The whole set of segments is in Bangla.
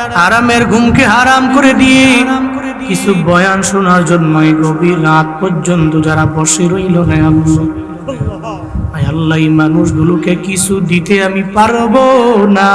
আরামের ঘুমকে হারাম করে দিয়ে কিছু বয়ান শোনার জন্য এই গভীর রাত পর্যন্ত যারা বসে রইল না আল্লাহ এই মানুষগুলোকে কিছু দিতে আমি পারব না।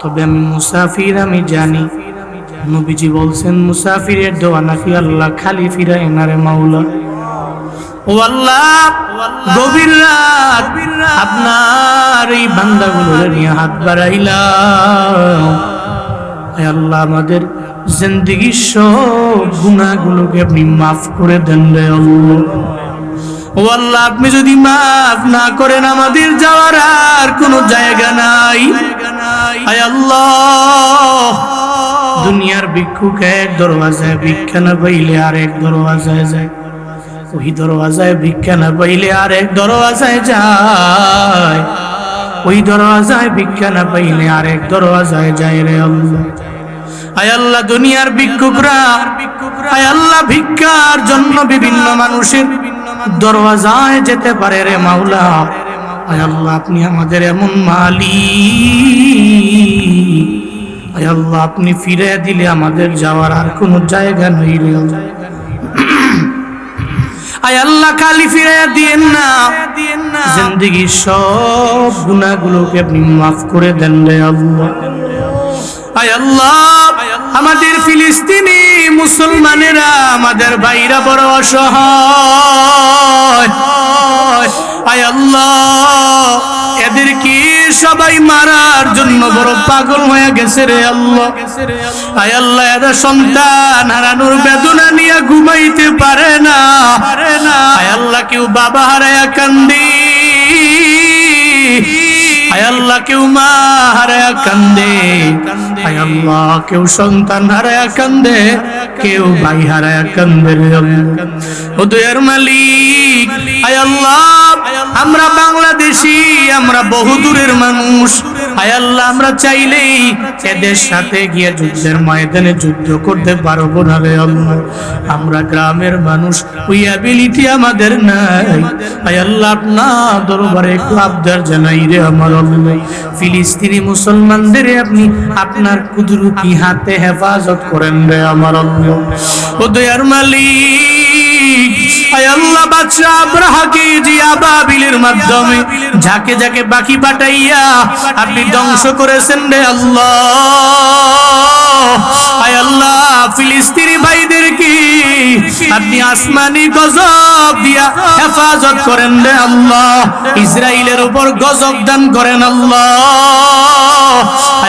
তবে আমি মুসাফির আমি জানি। নবীজি বলছেন মুসাফিরের দোয়া নাকি আল্লাহ খালি ফিরায় না রে মাওলা। ও আল্লাহ গভীর রাত আপনার এই বান্দাগুলো নিয়ে হাত বাড়াইলাম। আল্লাহ আমাদের জিন্দগির সব গুণাগুলোকে আপনি মাফ করে দেন রে ও আল্লাহ আপনি যদি মাফ না করেন আমাদের যাওয়ার আর কোনো জায়গা নাই। আয় আল্লাহ দুনিয়ার ভিক্ষুক এক দরওয়াজায় ভিক্ষা না পাইলে আর এক দরওয়াজায় যায়। ওই দরওয়াজায় ভিক্ষা না পাইলে আর এক দরওয়াজায় যায়? ওই দরওয়াজায় ভিক্ষা না পাইলে আর এক দরওয়াজায় যায় রে আল্লাহ। আয় আল্লাহ দুনিয়ার ভিক্ষুকরা, আয় আল্লাহ ভিক্ষার জন্য বিভিন্ন মানুষের দরওয়াজায় যেতে পারে রে মাওলা। আয় আপনি আমাদের এমন মালি আয় আপনি ফিরে দিলে আমাদের যাওয়ার আর কোনো জায়গা নেই রে আল্লাহ। আয় আল্লাহ খালি ফিরাইয়া দিয়েন না। জিন্দগির সব গুণাগুলোকে আপনি মাফ করে দেন রে আল্লাহ। আয় আল্লাহ আমাদের ফিলিস্তিনি মুসলমানেরা আমাদের ভাইরা বড় অসহায়। জন্য বড় পাগল হয়ে গেছে রে আল্লাহ। আয় আল্লাহ এরা সন্তান হারানোর বেদনা নিয়ে ঘুমাইতে পারে না। আয় আল্লাহ কেউ বাবা হারায়া কান্দি। আয় আল্লাহ কেউ মা হারায়া কান্দে। আয় আল্লাহ কেউ সন্তান হারায়া কান্দে। কেউ ভাই হারায়া কান্দে ও দয়ার মালিক আয় আল্লাহ আমরা বাংলাদেশি আমরা বহু দূরের মানুষ। আল্লাহ, আমরা চাইলেই এদের সাথে গিয়ে যুদ্ধের ময়দানে যুদ্ধ করতে পারব না রে আল্লাহ। আমরা গ্রামের মানুষ, ওই অ্যাবিলিটি আমাদের নাই। আয় আল্লাহ, আপনার দরবারে একটু আবদার জানাই রে আমার আল্লাহ। ফিলিস্তিনি মুসলমানদের আপনি আপনার কুদরতি হাতে হেফাজত করেন রে আমার আল্লাহ। ও দয়ার মালিক মাধ্যমে। বাকি পাঠাইয়া আপনি ধ্বংস করেছেন আল্লাহ। আপনি আসমানি হেফাজত করেন রে আল্লাহ। ইসরায়েলের উপর গজব দান করেন আল্লাহ।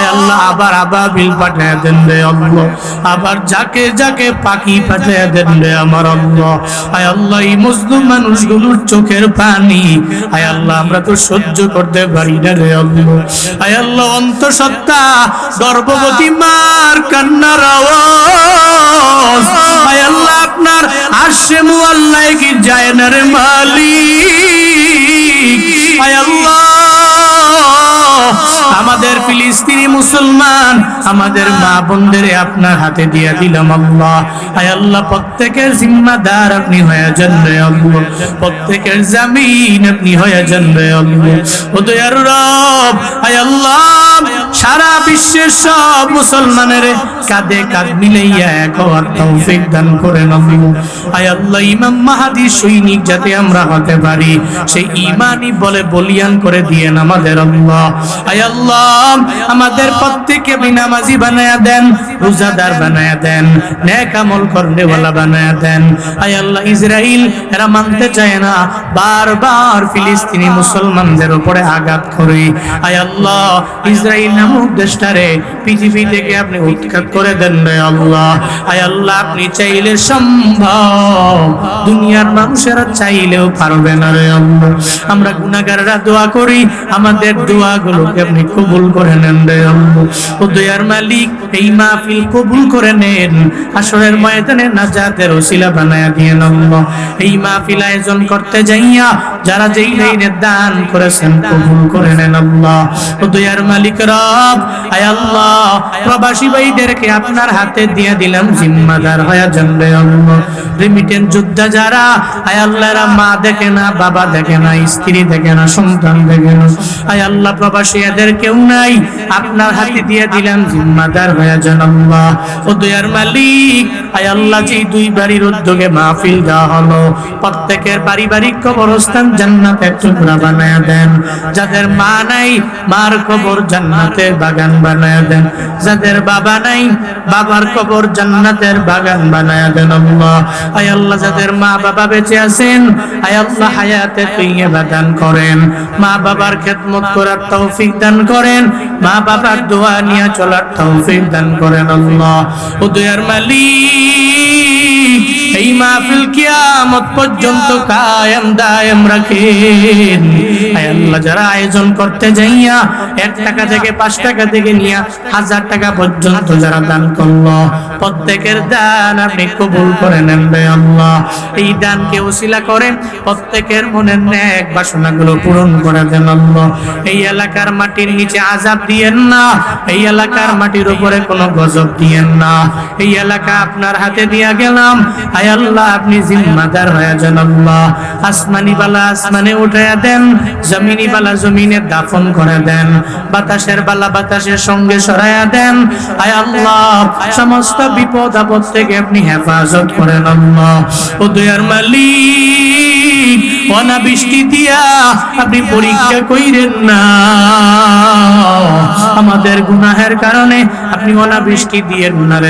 আল্লাহ, আবার আবাবিল পাঠায় দেন রে আল্লাহ। আবার যাকে যাকে পাখি পাঠায় দেন রে আমার আল্লাহ। আয় আল্লাহ, এই মজলুম মানুষগুলোর চোখের পানি। আয় আল্লাহ, আমরা তো সহ্য করতে পারি না রে আল্লাহ। আয় আল্লাহ, অন্তঃসত্ত্বা গর্ভবতী মার কান্নার আওয়াজ। আয় আল্লাহ, আপনার আরশে মুআল্লাহ কি যায় না রে মালিক। আয় আল্লাহ। আমাদের ফিলিস্তিনি মুসলমান, আমাদের মা বোনদের আপনার হাতে দিয়ে দিলাম আল্লাহ। আয় আল্লাহ, প্রত্যেকের জিম্মাদার আপনি হয়ে যান রে আল্লাহ। প্রত্যেকের জামিন আপনি হয়ে যান রে আল্লাহ। ও দয়ার রব, আয় আল্লাহ, সারা বিশ্বের সব মুসলমানের কাঁধে কাঁধ মিলাইয়া এক হওয়ার তৌফিক দান করেন আয় আল্লাহ, ইমাম মাহাদি সৈনিক যাতে আমরা হতে পারি, সেই ইমানই বলে বলিয়ান করে দিয়েন আমাদের আল্লাহ। আয় আল্লাহ আমাদের প্রত্যেককে আপনি নামাজি বানায়া দেন, রোজাদার বানায়া দেন, নেক আমল করনেওয়ালা বানায়া দেন। আয় আল্লাহ, ইসরাইল, এরা মানতে চায় না। বারবার ফিলিস্তিনি মুসলমানদের উপরে আঘাত করে। আয় আল্লাহ, ইসরাইল নামক দেশটারে পৃথিবী থেকে আপনি উৎখাত করে দেন রে আল্লাহ। আয় আল্লাহ, আপনি চাইলে সম্ভব। দুনিয়ার মানুষেরা চাইলেও পারবে না রে আল্লাহ। আমরা গুনাহগাররা দোয়া করি, আমাদের দোয়াগুলোকে আপনি কবুল করে নেন দয়ার মালিক, এই মাহফিল কবুল করে নেন। আসরের ময়দানে নাজাতের ওসিলা বানায়া দিয়ে আল্লাহ। এই মাহফিল আয়োজন করতে যাইয়া যারা যেই লাইনের দান করেছেন কবুল করে নেন ও দয়ার মালিক রব, আয় আল্লাহ, প্রবাসী ভাইদেরকে আপনার হাতে দিয়ে দিলাম, জিম্মাদার হয়ে জানবে আল্লাহ। রিমিটেন্ট যোদ্ধা যারা, আয় আল্লাহ এরা মা দেখে না, বাবা দেখে না, স্ত্রী দেখে না, সন্তান দেখে না। আয় আল্লাহ, প্রবাসী এদের কেউ নাই। আপনার হাতে দিয়ে দিলাম জিম্মাদার হয়ে যান ও দয়ার মালিক, আয় আল্লাহ যে দুই বাড়ির উদ্যোগে মাহফিল দেওয়া হলো, প্রত্যেকের পারিবারিক কবরস্থান জান্নাতের টুকরা বানায় দেন। যাদের মা নাই, মার কবর জান্নাতের বাগান বানায় দেন। যাদের বাবা নাই, বাবার কবর জান্নাতের বাগান বানায় দেন আল্লাহ। আয় আল্লাহ, যাদের মা বাবা বেঁচে আছেন, আয় আল্লাহ হায়াতে তৈয়বা দান করেন। মা বাবার খেদমত করার তৌফিক দান করেন। মা বাবার দোয়া নিয়ে চলার তৌফিক দান করেন আল্লাহ। ও দয়ার মালিক। এই মাহফিল কিয়ামত পর্যন্ত কায়েম দায়েম রাখেন। আল্লাহ, যারা আয়োজন করতে যাইয়া এক টাকা থেকে পাঁচ টাকা থেকে নিয়ে হাজার টাকা পর্যন্ত যারা দান করল, প্রত্যেকের দান আপনি কবুল করে নেন আল্লাহ। এই দানকে ওসিলা করে প্রত্যেকের মনের নেক বাসনাগুলো পূরণ করে দেন আল্লাহ। এই এলাকার মাটির নিচে আজাব দিয়েন না, এই এলাকার মাটির উপরে কোনো গজব দিয়েন না। এই এলাকা আপনার হাতে দিয়া গেলাম, আয় আল্লাহ, আপনি জিম্মাদার হয়ে যান আল্লাহ। আসমানি বালা আসমানে উঠাইয়া দেন জমিনি বালা জমিনে দাফন করে দেন, বাতাসের বালা বাতাসের সঙ্গে সরাইয়া দেন। আয় আল্লাহ, সমস্ত বিপদ আপদ থেকে আপনি হেফাজত করেন আল্লাহ। ও দয়ার মালিক অনাবৃষ্টি দিয়া আপনি পরীক্ষা কইরেন না। আমাদের গুনাহের কারণে আপনি অনাবৃষ্টি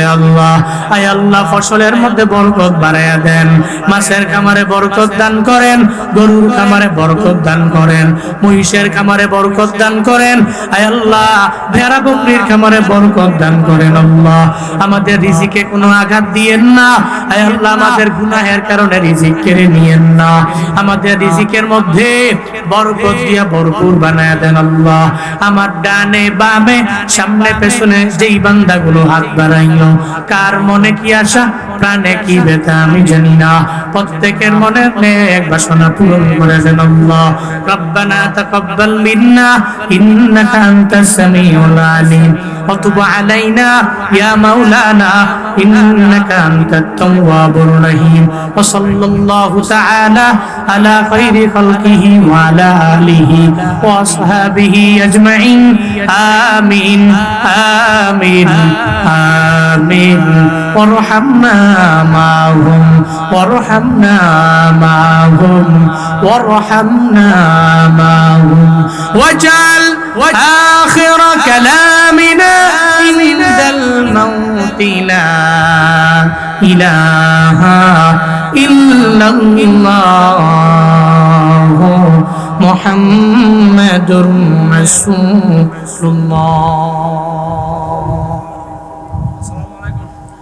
আল্লাহ। আয় আল্লাহ, ফসলের মধ্যে বরকত বাড়াইয়া দেন। মাছের খামারে বরকত দান করেন, গরুর খামারে বরকত দান করেন, মহিষের খামারে বরকত দান করেন। আয় আল্লাহ, ভেড়া বকরির খামারে বরকত দান করেন আল্লাহ। আমাদের রিজিকে কোনো আঘাত দিয়েন না। আয় আল্লাহ, আমাদের গুনাহের কারণে রিজিক কেড়ে নিয়েন না। আমাদের রিজিকের মধ্যে বরকত দিয়া ভরপুর বানায় দেন আল্লাহ। আমার ডানে বামে, সামনে পেছনে যেই বান্দাগুলো হাত বাড়াইলো, কার মনে কি আশা, প্রাণে কি ব্যথা আমি জানি না। প্রত্যেকের মনে এক বাসনা পূরণ করে দেন আল্লাহ। রব্বানা তাকাব্বাল মিন্না, ইন্নাকা আনতাস সামিউল আলিম। وتب علينا يا مولانا إنك أنت التواب الرحيم. وصلى الله تعالى على خير خلقه وعلى آله وأصحابه أجمعين. آمين آمين آمين وارحمنا معهم وارحمنا معهم وارحمنا معهم. واجعل آخر كلامنا عند الموت لا إله إلا الله محمد رسول الله.